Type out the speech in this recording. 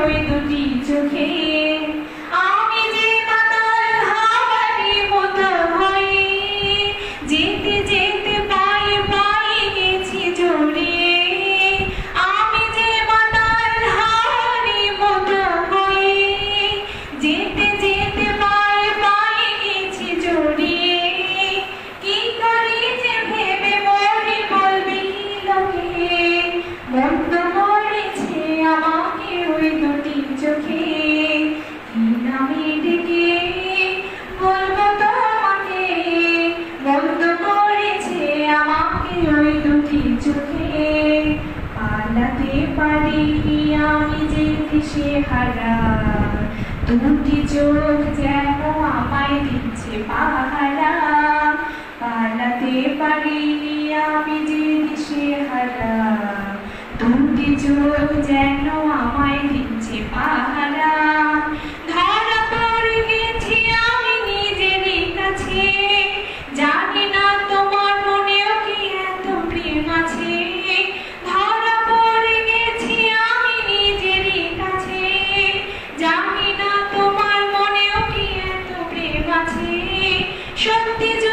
ওই দুটি চোখে। আমি যে মাতাল হাওয়ারে যেতে যেতে চোখে পালাতে পারিনি আমি যে দিশে হারা দুটি চোখ যেন আমায় দিচ্ছে পাহারা। পালাতে পারি আমি যে দিশে হারা দুটি চোখ যেন সত্যি